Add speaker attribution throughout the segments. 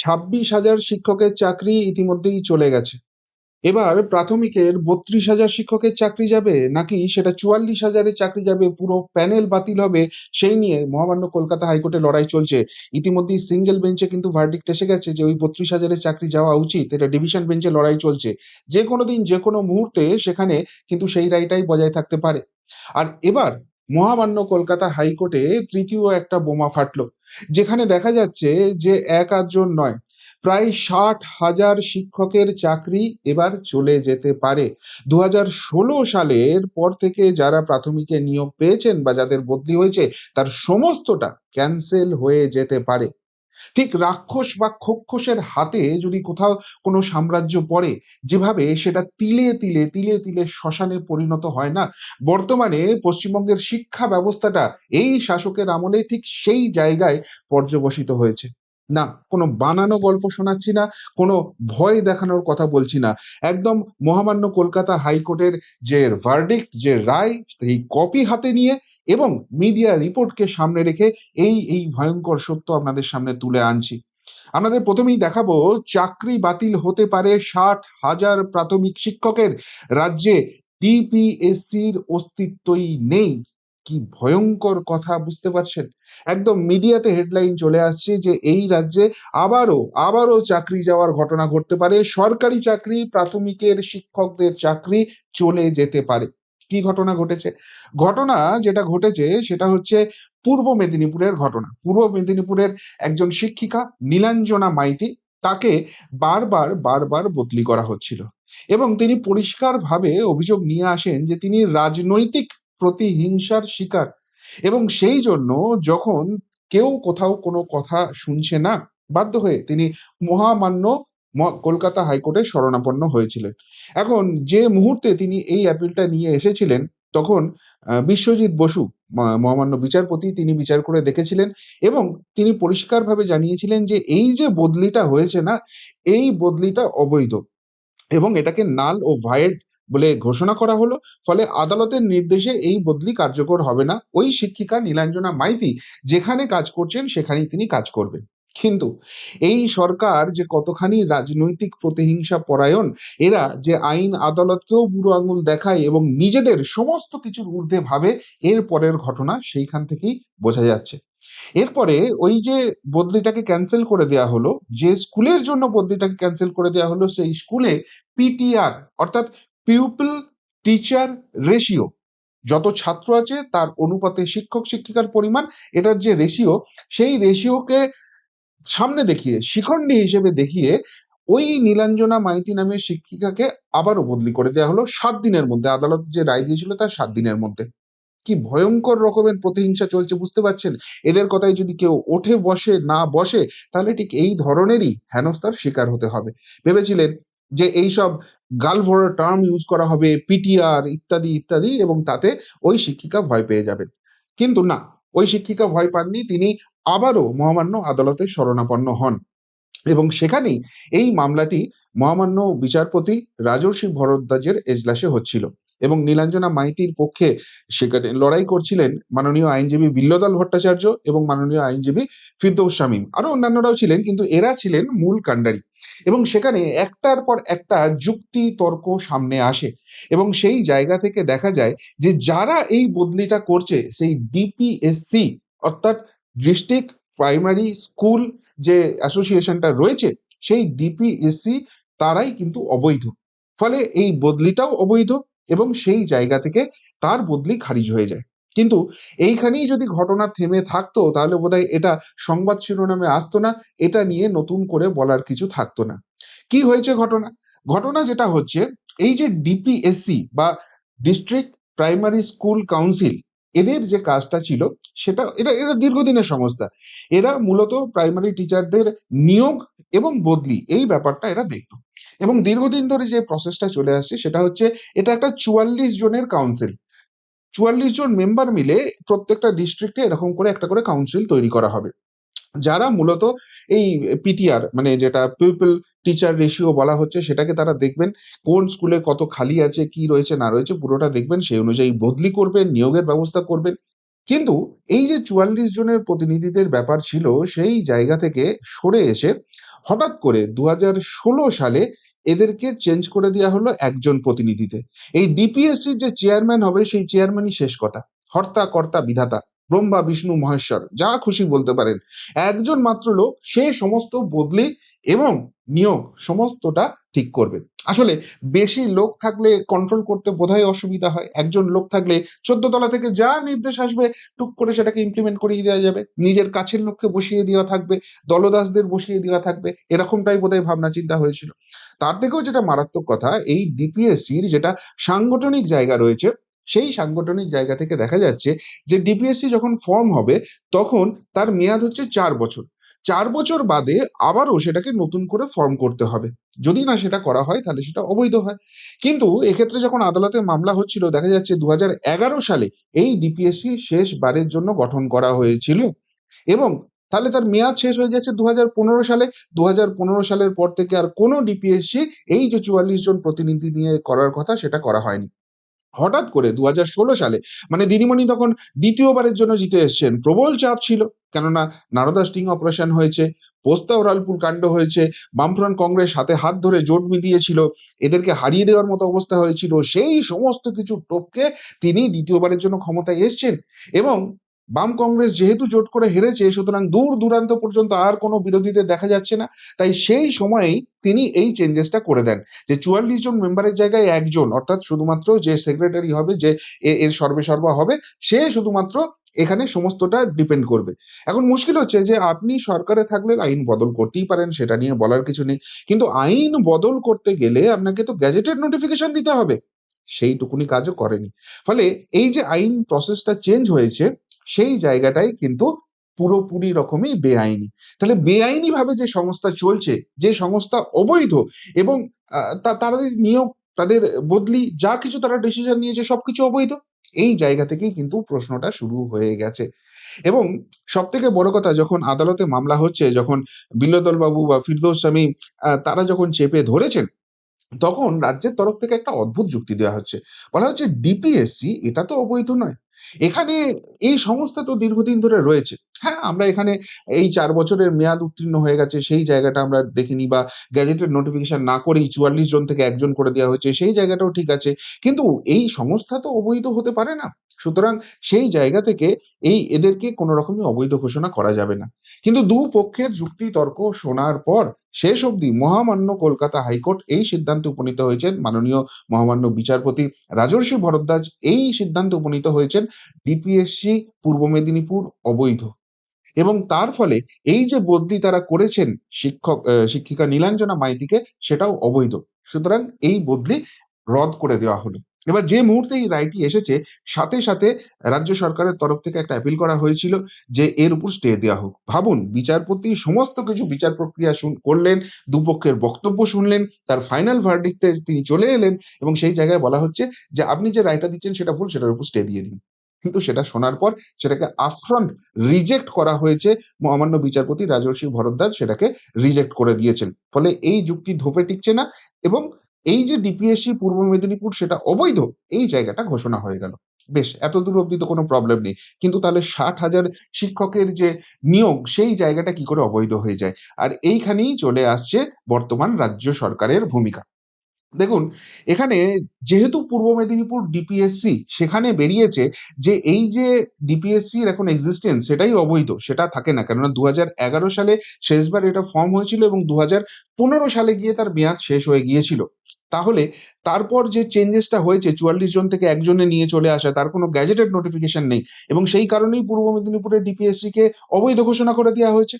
Speaker 1: ছাব্বিশ হাজার শিক্ষকের চাকরি ইতিমধ্যেই চলে গেছে। এবার প্রাথমিকের বত্রিশ হাজার শিক্ষকের চাকরি যাবে নাকি সেটা চুয়াল্লিশ হাজারের চাকরি যাবে, পুরো প্যানেল বাতিল হবে সেই নিয়ে মহামান্য কলকাতা হাইকোর্টে লড়াই চলছে। ইতিমধ্যেই সিঙ্গেল বেঞ্চে কিন্তু ভার্ডিক্ট এসে গেছে যে ওই বত্রিশ হাজারের চাকরি যাওয়া উচিত, এটা ডিভিশন বেঞ্চে লড়াই চলছে। যে কোনো দিন যে কোনো মুহূর্তে সেখানে কিন্তু সেই রায়টাই বজায় থাকতে পারে। আর এবার মহামান্য কলকাতা হাইকোর্টে তৃতীয় একটা বোমা ফাটলো, যেখানে দেখা যাচ্ছে যে এক আধজন নয়, প্রায় ষাট হাজার শিক্ষকের চাকরি এবার চলে যেতে পারে। দু সালের পর থেকে যারা প্রাথমিকে নিয়োগ পেয়েছেন বা যাদের বদলি হয়েছে, তার সমস্তটা ক্যান্সেল হয়ে যেতে পারে। ঠিক রাক্ষস বা খক্ষসের হাতে যদি কোথাও কোনো সাম্রাজ্য পড়ে, যেভাবে সেটা তিলে তিলে তিলে তিলে শ্মশানে পরিণত হয় না, বর্তমানে পশ্চিমবঙ্গের শিক্ষা ব্যবস্থাটা এই শাসকের আমলে ঠিক সেই জায়গায় পর্যবসিত হয়েছে। না, কোনো বানানো গল্প শোনাচ্ছি না, কোনো ভয় দেখানোর কথা বলছি না। একদম মহামান্য কলকাতা হাইকোর্টের যে ভার্ডিক্ট যে রায়, সেই কপি হাতে নিয়ে এবং মিডিয়া রিপোর্টকে সামনে রেখে এই এই ভয়ঙ্কর সত্য আপনাদের সামনে তুলে আনছি। আমাদের প্রথমেই দেখাবো, চাকরি বাতিল হতে পারে ষাট হাজার প্রাথমিক শিক্ষকের। রাজ্যে ডিপিএসসির অস্তিত্বই নেই। কি ভয়ঙ্কর কথা, বুঝতে পারছেন? একদম মিডিয়াতে হেডলাইন চলে আসছে যে এই রাজ্যে আবারও আবারও চাকরি যাওয়ার ঘটনা ঘটতে পারে। সরকারি চাকরি, প্রাথমিকের শিক্ষকদের চাকরি চলে যেতে পারে। কি ঘটনা ঘটেছে? ঘটনা যেটা ঘটেছে সেটা হচ্ছে পূর্ব মেদিনীপুরের ঘটনা। পূর্ব মেদিনীপুরের একজন শিক্ষিকা নীলাঞ্জনা মাইতি তাকে বারবার বারবার বদলি করা হচ্ছিল এবং তিনি পরিষ্কারভাবে অভিযোগ নিয়ে আসেন যে তিনি রাজনৈতিক প্রতিহিংসার শিকার এবং সেই জন্য যখন কেউ কোথাও কোনো কথা শুনছে না, বাধ্য হয়ে তিনি মহামান্য কলকাতা হাইকোর্টে শরণাপন্ন হয়েছিলেন। এখন যে মুহূর্তে তিনি এই অ্যাপিলটা নিয়ে এসেছিলেন, তখন বিশ্বজিৎ বসু মহামান্য বিচারপতি, তিনি বিচার করে দেখেছিলেন এবং তিনি পরিষ্কারভাবে জানিয়েছিলেন যে এই যে বদলিটা হয়েছে না, এই বদলিটা অবৈধ এবং এটাকে নাল ও ভায়েড বলে ঘোষণা করা হলো, ফলে আদালতের নির্দেশে এই বদলি কার্যকর হবে না। ওই শিক্ষিকা নীলাঞ্জনা মাইতি যেখানে কাজ করছেন, সেখানেই তিনি কাজ করবেন। কিন্তু এই সরকার যে কতখানি রাজনৈতিক প্রতিহিংসা পরায়ণ, এরা যে আইন আদালতকেও বুড়ো আঙুল দেখায় এবং নিজেদের সমস্ত কিছুর ঊর্ধ্বে ভাবে এর পরের ঘটনা সেইখান থেকেই বোঝা যাচ্ছে। এরপরে ওই যে বদলিটাকে ক্যান্সেল করে দেওয়া হলো, যে স্কুলের জন্য বদলিটাকে ক্যান্সেল করে দেওয়া হলো, সেই স্কুলে পিটিআর অর্থাৎ পিউপল টিচার রেশিও যত ছাত্র আছে তার অনুপাতে শিক্ষক শিক্ষিকার পরিমাণ, এটার যে রেশিও সেই রেশিওকে সামনে দেখিয়ে, শিখণ্ডী হিসেবে দেখিয়ে ওই নীলাঞ্জনা মাইতি নামের শিক্ষিকাকে আবারও বদলি করে দেওয়া হলো সাত দিনের মধ্যে। আদালত যে রায় দিয়েছিল তার সাত দিনের মধ্যে। কি ভয়ঙ্কর রকমের প্রতিহিংসা চলছে বুঝতে পারছেন? এদের কথায় যদি কেউ ওঠে, বসে, না বসে, তাহলে ঠিক এই ধরনেরই হেনস্থার শিকার হতে হবে। ভেবেছিলেন যে এইসব গালভরা টার্ম ইউজ করা হবে, পিটিআর ইত্যাদি ইত্যাদি, এবং তাতে ওই শিক্ষিকা ভয় পেয়ে যাবেন। কিন্তু না ওই শিক্ষিকা ভয় পাননি, তিনি আবারও মহামান্য আদালতে শরণাপন্ন হন। এবং সেখানেই এই মামলাটি মহামান্য বিচারপতি রাজর্ষি ভরদ্বাজের এজলাসে হচ্ছিল। এবং নীলাঞ্জনা মাইতির পক্ষে সেখানে লড়াই করছিলেন মাননীয় আইনজীবী বিল্লদল ভট্টাচার্য এবং মাননীয় আইনজীবী ফিরদৌস শামীম। আরও অন্যান্যরাও ছিলেন, কিন্তু এরা ছিলেন মূল কাণ্ডারি। এবং সেখানে একটার পর একটা যুক্তি তর্ক সামনে আসে। এবং সেই জায়গা থেকে দেখা যায় যে যারা এই বদলিটা করছে, সেই ডিপিএসসি অর্থাৎ ডিস্ট্রিক্ট প্রাইমারি স্কুল যে অ্যাসোসিয়েশনটা রয়েছে, সেই ডিপিএসসি তারাই কিন্তু অবৈধ। ফলে এই বদলিটাও অবৈধ এবং সেই জায়গা থেকে তার বদলি খারিজ হয়ে যায়। কিন্তু এইখানেই যদি ঘটনা থেমে থাকতো, তাহলে বোধহয় এটা সংবাদ শিরোনামে আসতো না, এটা নিয়ে নতুন করে বলার কিছু থাকতো না। কি হয়েছে ঘটনা? ঘটনা যেটা হচ্ছে, এই যে ডিপিএসসি বা ডিস্ট্রিক্ট প্রাইমারি স্কুল কাউন্সিল এদের যে কাজটা ছিল, সেটা এটা এটা দীর্ঘদিনের সংস্থা। এরা মূলত প্রাইমারি টিচারদের নিয়োগ এবং বদলি, এই ব্যাপারটা এরা দেখতো। এবং দীর্ঘদিন ধরে যে প্রসেসটা চলে আসছে সেটা হচ্ছে এটা একটা চুয়াল্লিশ জনের কাউন্সিল চুয়াল্লিশ জন মেম্বার মিলে প্রত্যেকটা ডিস্ট্রিক্টে এরকম করে একটা করে কাউন্সিল তৈরি করা হবে। যারা মূলত এই পিটিআর মানে যেটা পিপল টিচার রেশিও বলা হচ্ছে সেটাকে তারা দেখবেন, কোন স্কুলে কত খালি আছে, কি রয়েছে, না রয়েছে, পুরোটা দেখবেন, সেই অনুযায়ী বদলি করবেন, নিয়োগের ব্যবস্থা করবেন। কিন্তু এই যে চুয়াল্লিশ জনের প্রতিনিধিদের ব্যাপার ছিল, সেই জায়গা থেকে সরে এসে হঠাৎ করে ২০১৬ সালে এদেরকে চেঞ্জ করে দেওয়া হলো একজন প্রতিনিধিতে। এই ডিপিএসসির যে চেয়ারম্যান হবে সেই চেয়ারম্যানই শেষ কথা। হর্তা, কর্তা, বিধাতা, ব্রহ্মা, বিষ্ণু, মহেশ্বর যা খুশি বলতে পারেন। একজন মাত্র লোক সে সমস্ত বদলি এবং নিয়োগ সমস্তটা ঠিক করবে। আসলে বেশি লোক থাকলে কন্ট্রোল করতে বোধহয় অসুবিধা হয়। একজন লোক থাকলে ১৪ তলা থেকে যা নির্দেশ আসবে টুক করে সেটাকে ইমপ্লিমেন্ট করিয়ে দেওয়া যাবে। নিজের কাছের লোককে বসিয়ে দেওয়া থাকবে, দলদাসদের বসিয়ে দেওয়া থাকবে। এরকমটাই বোধহয় ভাবনা চিন্তা হয়েছিল। তার থেকেও যেটা মারাত্মক কথা এই ডিপিএসসির যেটা সাংগঠনিক জায়গা রয়েছে, সেই সাংগঠনিক জায়গা থেকে দেখা যাচ্ছে যে ডিপিএসসি যখন ফর্ম হবে, তখন তার মেয়াদ হচ্ছে চার বছর। চার বছর বাদে আবারও সেটাকে নতুন করে ফর্ম করতে হবে। যদি না সেটা করা হয়, তাহলে সেটা অবৈধ হয়। কিন্তু এক্ষেত্রে যখন আদালতে মামলা হচ্ছিল, দেখা যাচ্ছে ২০১১ সালে এই ডিপিএসসি শেষবারের জন্য গঠন করা হয়েছিল এবং তাহলে তার মেয়াদ শেষ হয়ে যাচ্ছে ২০১৫ সালে। ২০১৫ সালের পর থেকে আর কোনো ডিপিএসসি এই যে ৪৪ জন প্রতিনিধি নিয়ে করার কথা সেটা করা হয়নি। হঠাৎ করে দু হাজার ষোলো সালে মানে দিদিমণি তখন দ্বিতীয়বারের জন্য জিতে এসছেন। প্রবল চাপ ছিল। কেননা নারদা স্টিং অপারেশন হয়েছে, পোস্তা রালপুর কাণ্ড হয়েছে, বামফ্রন্ট কংগ্রেস হাতে হাত ধরে জোট মিলিয়েছিল, এদেরকে হারিয়ে দেওয়ার মতো অবস্থা হয়েছিল। সেই সমস্ত কিছু টপকে তিনি দ্বিতীয়বারের জন্য ক্ষমতায় এসছেন এবং বাম কংগ্রেস যেহেতু জোট করে হেরেছে, সুতরাং দূর দূরান্ত পর্যন্ত আর কোনো বিরোধীদের দেখা যাচ্ছে না। তাই সেই সময়েই তিনি এই চেঞ্জেসটা করে দেন। যে ৪৪ জন মেম্বারের জায়গায় একজন, অর্থাৎ শুধুমাত্র যে সেক্রেটারি হবে, যে এর সর্বেসর্বা হবে, সে শুধুমাত্র এখানে সমস্তটা ডিপেন্ড করবে। এখন মুশকিল হচ্ছে যে আপনি সরকারে থাকলে আইন বদল করতেই পারেন, সেটা নিয়ে বলার কিছু নেই। কিন্তু আইন বদল করতে গেলে আপনাকে তো গেজেটেড নোটিফিকেশন দিতে হবে। সেইটুকুনি কাজও করেনি। ফলে এই যে আইন প্রসেসটা চেঞ্জ হয়েছে সেই জায়গাটাই কিন্তু পুরোপুরি রকমই বেআইনি। তাহলে বেআইনিভাবে যে সংস্থা চলছে, যে সংস্থা অবৈধ এবং তাদের নিয়োগ, তাদের বদলি যা কিছু তারা ডিসিশন নিয়েছে সবকিছু অবৈধ। এই জায়গা থেকেই কিন্তু প্রশ্নটা শুরু হয়ে গেছে। এবং সব থেকে বড় কথা যখন আদালতে মামলা হচ্ছে, যখন বিল্বদল বাবু বা ফিরদৌস শামীম তারা যখন চেপে ধরেছেন, তখন রাজ্যের তরফ থেকে একটা অদ্ভুত যুক্তি দেওয়া হচ্ছে। বলা হচ্ছে ডিপিএসসি এটা তো অবৈধ নয়। এখানে এই সংস্থা তো দীর্ঘদিন ধরে রয়েছে। হ্যাঁ, আমরা এখানে এই চার বছরের মেয়াদ উত্তীর্ণ হয়ে গেছে সেই জায়গাটা আমরা দেখিনি বা গ্যাজেটের নোটিফিকেশন না করেই ৪৪ জন থেকে একজন করে দেওয়া হয়েছে সেই জায়গাটাও ঠিক আছে। কিন্তু এই সংস্থা তো অবৈধ হতে পারে না। সুতরাং সেই জায়গা থেকে এই এদেরকে কোনো রকমই অবৈধ ঘোষণা করা যাবে না। কিন্তু দুপক্ষের যুক্তি তর্ক শোনার পর শেষ অবধি মহামান্য কলকাতা হাইকোর্ট এই সিদ্ধান্তে উপনীত হয়েছেন মাননীয় মহামান্য বিচারপতি রাজর্ষি ভরদ্বাজ এই সিদ্ধান্তে উপনীত হয়েছেন, ডিপিএসসি পূর্ব মেদিনীপুর অবৈধ। এবং তার ফলে এই যে বদলি তারা করেছেন শিক্ষক শিক্ষিকা নীলাঞ্জনা মাইতিকে, সেটাও অবৈধ। সুতরাং এই বদলি রদ করে দেওয়া হলো। এবার যে মুহূর্তে এই রায়টি এসেছে সাথে, সাথে রাজ্য সরকারের তরফ থেকে একটা অ্যাপিল করা হয়েছিল যে এর উপর স্টে দেওয়া হোক। ভাবুন বিচারপতি সমস্ত কিছু বিচার প্রক্রিয়া করলেন, দুপক্ষের বক্তব্য শুনলেন, তার ফাইনাল ভার্ডিক্ট তিনি চলে এলেন এবং সেই জায়গায় বলা হচ্ছে যে আপনি যে রায়টা দিচ্ছেন সেটা ভুল সেটার উপর স্টে দিয়ে দিন। কিন্তু সেটা শোনার পর সেটাকে আফ্রন্ট রিজেক্ট করা হয়েছে। মহামান্য বিচারপতি রাজর্ষি ভরদ্বাজ সেটাকে রিজেক্ট করে দিয়েছেন। ফলে এই যুক্তি ধোপে টিকছে না এবং এই যে ডিপিএসসি পূর্ব মেদিনীপুর সেটা অবৈধ এই জায়গাটা ঘোষণা হয়ে গেল। বেশ এত দূর অব্দি তো কোনো প্রবলেম নেই। কিন্তু তাহলে ৬০,০০০ শিক্ষকের যে নিয়োগ সেই জায়গাটা কি করে অবৈধ হয়ে যায়? আর এইখানেই চলে আসছে বর্তমান রাজ্য সরকারের ভূমিকা। দেখুন এখানে যেহেতু পূর্ব মেদিনীপুর ডিপিএসসি সেখানে বেরিয়েছে যে এই যে ডিপিএসসির এখন এক্সিস্টেন্স সেটাই অবৈধ। সেটা থাকে না। কেননা ২০১১ সালে শেষবার এটা ফর্ম হয়েছিল এবং ২০১৫ সালে গিয়ে তার মেয়াদ শেষ হয়ে গিয়েছিল। তাহলে তারপর যে চেঞ্জেসটা হয়েছে ৪৪ জন থেকে একজনে নিয়ে চলে আসা তার কোনো গ্যাজেটেড নোটিফিকেশন নেই এবং সেই কারণেই পূর্ব মেদিনীপুরের ডিপিএসসিকে অবৈধ ঘোষণা করে দেওয়া হয়েছে।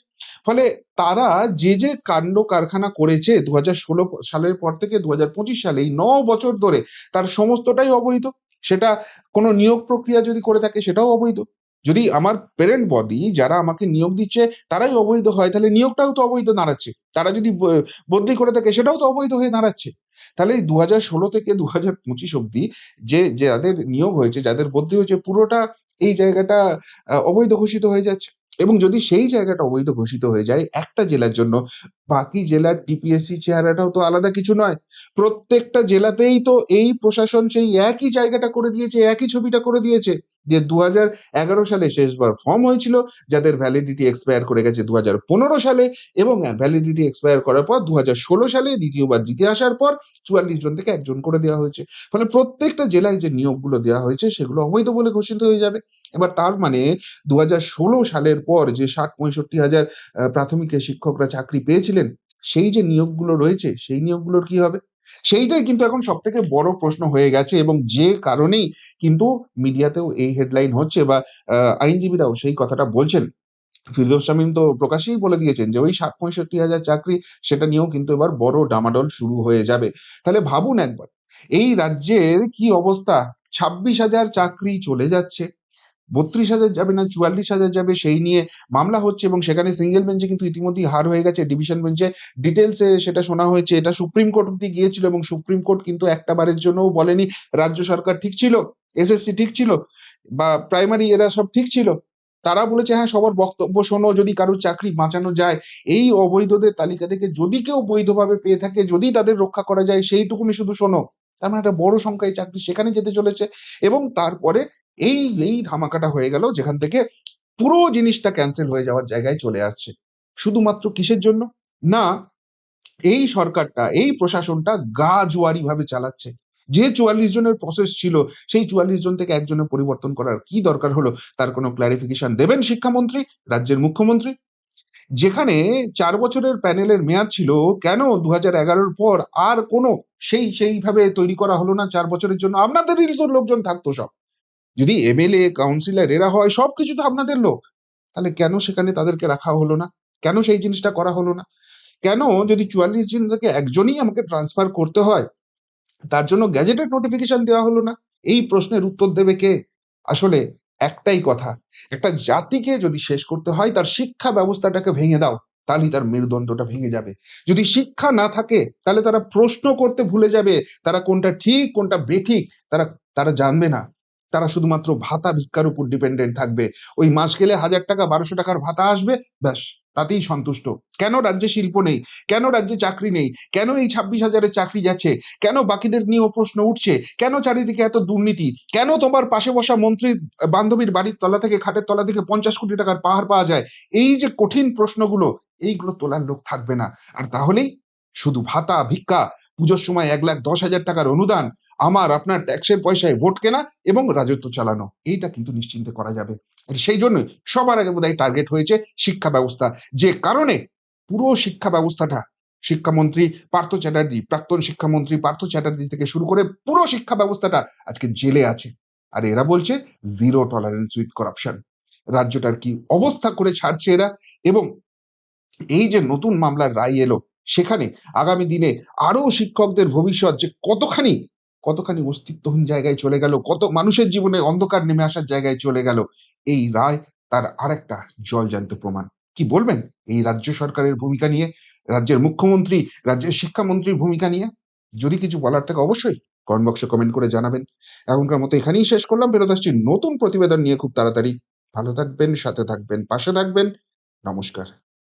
Speaker 1: ফলে তারা যে, যে কাণ্ড কারখানা করেছে ২০১৬ প সালের পর থেকে ২০২৫ সালে এই ন বছর ধরে তার সমস্তটাই অবৈধ। সেটা কোনো নিয়োগ প্রক্রিয়া যদি করে থাকে সেটাও অবৈধ। যদি আমার প্যারেন্ট বডি যারা আমাকে নিয়োগ দিচ্ছে তারাই অবৈধ হয় তাহলে নিয়োগটাও তো অবৈধ দাঁড়াচ্ছে। তারা যদি বদলি করে থাকে সেটাও তো অবৈধ হয়ে দাঁড়াচ্ছে। তাহলে এই ২০১৬ থেকে ২০২৫ অব্দি যে যাদের নিয়োগ হয়েছে, যাদের বদলি হয়েছে পুরোটা এই জায়গাটা অবৈধ ঘোষিত হয়ে যাচ্ছে। এবং যদি সেই জায়গাটা অবৈধ ঘোষিত হয়ে যায় একটা জেলার জন্য বাকি জেলার টিপিএসসি চেহারাটাও তো আলাদা কিছু নয়। প্রত্যেকটা জেলাতেই তো এই প্রশাসন সেই একই জায়গাটা করে দিয়েছে, একই ছবিটা করে দিয়েছে যে দু এগারো সালে শেষবার ফর্ম হয়েছিল, যাদের ভ্যালিডিটি এক্সপায়ার করে গেছে দু পনেরো সালে এবং ভ্যালিডিটি এক্সপায়ার করার পর দু ষোলো সালে দ্বিতীয়বার জিতে আসার পর চুয়াল্লিশ জন থেকে একজন করে দেওয়া হয়েছে। ফলে প্রত্যেকটা জেলায় যে নিয়োগগুলো দেওয়া হয়েছে সেগুলো অবৈধ বলে ঘোষিত হয়ে যাবে। এবার তার মানে দু হাজার ষোলো সালের পর যে ষাট পঁয়ষট্টি হাজার প্রাথমিকে শিক্ষকরা চাকরি পেয়েছিলেন সেই যে নিয়োগগুলো রয়েছে, সেই নিয়োগগুলোর কি হবে? সেইটাই কিন্তু এখন সব থেকে বড় প্রশ্ন হয়ে গেছে এবং যে কারণেই কিন্তু মিডিয়াতেও এই হেডলাইন হচ্ছে বা আইনজীবীরাও সেই কথাটা বলছেন। ফিরদৌস শামীম তো প্রকাশ্যেই বলে দিয়েছেন যে, ওই ষাট পঁয়ষট্টি হাজার চাকরি, সেটা নিয়েও কিন্তু এবার বড় ডামাডোল শুরু হয়ে যাবে। তাহলে ভাবুন একবার, এই রাজ্যের কি অবস্থা? ছাব্বিশ হাজার চাকরি চলে যাচ্ছে। বত্রিশ হাজার যাবে না, চুয়াল্লিশ হাজার যাবে, সেই নিয়ে মামলা হচ্ছে এবং সেখানে সিঙ্গেল বেঞ্চে কিন্তু ইতিমধ্যেই হার হয়ে গেছে ডিভিশন বেঞ্চে ডিটেলসে সেটা শোনা হয়েছে, এটা সুপ্রিম কোর্ট অব্দি গিয়েছিল এবং সুপ্রিম কোর্ট কিন্তু একটা বারের জন্যও বলেনি, রাজ্য সরকার ঠিক ছিল এসএসসি ঠিক ছিল বা প্রাইমারি এরা সব ঠিক ছিল, তারা বলেছে হ্যাঁ সবার বক্তব্য শোনো, যদি কারোর চাকরি বাঁচানো যায়, এই অবৈধদের তালিকা থেকে যদি কেউ বৈধভাবে পেয়ে থাকে, যদি তাদের রক্ষা করা যায়, সেইটুকুনি শুধু শোনো, তার মানে একটা বড় সংখ্যায় চাকরি সেখানে যেতে চলেছে এবং তারপরে এই এই ধামাকাটা হয়ে গেল যেখান থেকে পুরো জিনিসটা ক্যান্সেল হয়ে যাওয়ার জায়গায় চলে আসছে। শুধুমাত্র কিসের জন্য? না, এই সরকারটা, এই প্রশাসনটা গা জোয়ারি ভাবে চালাচ্ছে। যে চুয়াল্লিশ জনের প্রসেস ছিল, সেই চুয়াল্লিশ জন থেকে একজনের পরিবর্তন করার কি দরকার হলো, তার কোনো ক্লারিফিকেশন দেবেন শিক্ষামন্ত্রী, রাজ্যের মুখ্যমন্ত্রী? যেখানে চার বছরের প্যানেলের মেয়াদ ছিল, কেন দু হাজার পর আর কোনো সেই, সেইভাবে তৈরি করা হলো না চার বছরের জন্য? আপনাদেরই তো লোকজন থাকতো সব। যদি এমএলএ কাউন্সিলর এরা হয় সব কিছু তো আপনাদের লোক। তাহলে কেন সেখানে তাদেরকে রাখা হলো না? কেন সেই জিনিসটা করা হলো না? কেন যদি চুয়াল্লিশ জন থেকে একজনই আমাকে ট্রান্সফার করতে হয়, তার জন্য গ্যাজেটেড নোটিফিকেশন দেওয়া হলো না? এই প্রশ্নের উত্তর দেবে কে? আসলে একটাই কথা, একটা জাতিকে যদি শেষ করতে হয়, তার শিক্ষা ব্যবস্থাটাকে ভেঙে দাও, তাহলেই তার মেরুদণ্ডটা ভেঙে যাবে। যদি শিক্ষা না থাকে, তাহলে তারা প্রশ্ন করতে ভুলে যাবে, তারা কোনটা ঠিক, কোনটা বেঠিক, তারা তারা জানবে না। তারা শুধুমাত্র ভাতা ভিক্ষার উপর ডিপেন্ডেন্ট থাকবে। ওই মাস গেলে হাজার টাকা, বারোশো টাকার ভাতা আসবে, ব্যাস, তাতেই সন্তুষ্ট। কেন রাজ্যে শিল্প নেই? কেন রাজ্যে চাকরি নেই? কেন এই ছাব্বিশ হাজারের চাকরি যাচ্ছে? কেন বাকিদের নিয়েও প্রশ্ন উঠছে? কেন চারিদিকে এত দুর্নীতি? কেন তোমার পাশে বসা মন্ত্রীর বান্ধবীর বাড়ির তলা থেকে, খাটের তলা থেকে পঞ্চাশ কোটি টাকার পাহাড় পাওয়া যায়? এই যে কঠিন প্রশ্নগুলো, এইগুলো তোলার লোক থাকবে না। আর তাহলেই শুধু ভাতা, ভিক্ষা পুজোর সময় এক লাখ দশ হাজার টাকার অনুদান আমার আপনার ট্যাক্সের পয়সায় ভোট কেনা এবং রাজত্ব চালানো। এইটা কিন্তু নিশ্চিন্তে করা যাবে। সেই জন্যই সবার আগে বোধহয় টার্গেট হয়েছে শিক্ষা ব্যবস্থা। যে কারণে পুরো শিক্ষা ব্যবস্থাটা, শিক্ষামন্ত্রী পার্থ চ্যাটার্জি, প্রাক্তন শিক্ষামন্ত্রী পার্থ চ্যাটার্জি থেকে শুরু করে পুরো শিক্ষা ব্যবস্থাটা আজকে জেলে আছে। আর এরা বলছে জিরো টলারেন্স উইথ করাপশন রাজ্যটার কি অবস্থা করে ছাড়ছে এরা? এবং এই যে নতুন মামলার রায় এলো সেখানে আগামী দিনে আরও শিক্ষকদের ভবিষ্যৎ যে কতখানি কতখানি অস্তিত্বহীন জায়গায় চলে গেল, কত মানুষের জীবনে অন্ধকার নেমে আসার জায়গায় চলে গেল, এই রায় তার আরেকটা জলজান্ত প্রমাণ। কি বলবেন এই রাজ্য সরকারের ভূমিকা নিয়ে? রাজ্যের মুখ্যমন্ত্রী, রাজ্যের শিক্ষামন্ত্রীর ভূমিকা নিয়ে? যদি কিছু বলার থাকে অবশ্যই কমেন্ট বক্সে কমেন্ট করে জানাবেন। এখনকার মতো এখানেই শেষ করলাম। ফেরত আসছি নতুন প্রতিবেদন নিয়ে খুব তাড়াতাড়ি। ভালো থাকবেন, সাথে থাকবেন, পাশে থাকবেন। নমস্কার।